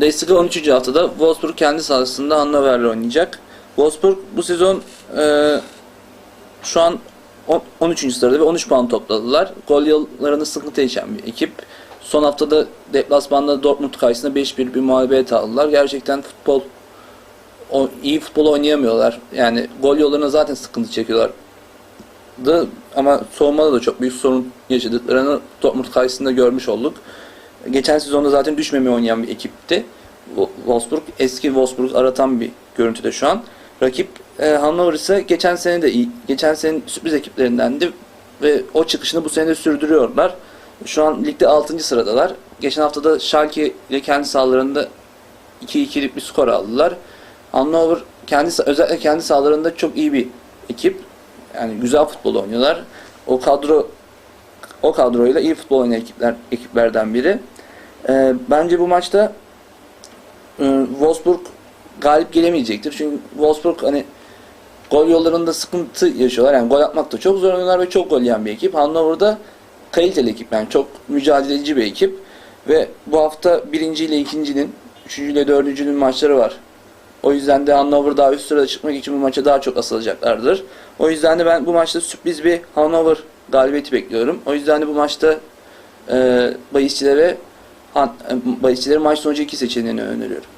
Bundesliga 13. haftada Wolfsburg kendi sahasında Hannover'le oynayacak. Wolfsburg bu sezon e, şu an on- 13. sırada ve 13 puan topladılar. Gol yıllarını sıkıntı yaşayan bir ekip. Son haftada deplasmanda Dortmund karşısında 5-1 bir mağlubiyet aldılar. Gerçekten futbol o, iyi futbol oynayamıyorlar. Yani gol yollarına zaten sıkıntı çekiyorlar. Ama savunmada da çok büyük sorun yaşadıklarını Dortmund karşısında görmüş olduk. Geçen sezonda zaten düşmemeye oynayan bir ekipti. Wo- Wolfsburg eski Wolfsburg aratan bir görüntüde şu an. Rakip e, Hannover ise geçen sene de iyi. Geçen senenin sürpriz ekiplerindendi ve o çıkışını bu sene de sürdürüyorlar. Şu an ligde 6. sıradalar. Geçen hafta da Schalke ile kendi sahalarında 2-2'lik bir skor aldılar. Hannover kendi özellikle kendi sahalarında çok iyi bir ekip. Yani güzel futbol oynuyorlar. O kadro o kadroyla iyi futbol oynayan ekipler ekiplerden biri. Ee, bence bu maçta e, Wolfsburg galip gelemeyecektir. Çünkü Wolfsburg hani gol yollarında sıkıntı yaşıyorlar. Yani gol atmakta çok zor oynuyorlar ve çok gol yiyen bir ekip. Hannover'da kaliteli ekip yani çok mücadeleci bir ekip. Ve bu hafta birinci ile ikincinin, üçüncü ile dördüncünün maçları var. O yüzden de Hannover daha üst sırada çıkmak için bu maça daha çok asılacaklardır. O yüzden de ben bu maçta sürpriz bir Hannover galibiyeti bekliyorum. O yüzden de bu maçta e, bahisçilere e, bahisçilere maç sonucu 2 seçeneğini öneriyorum.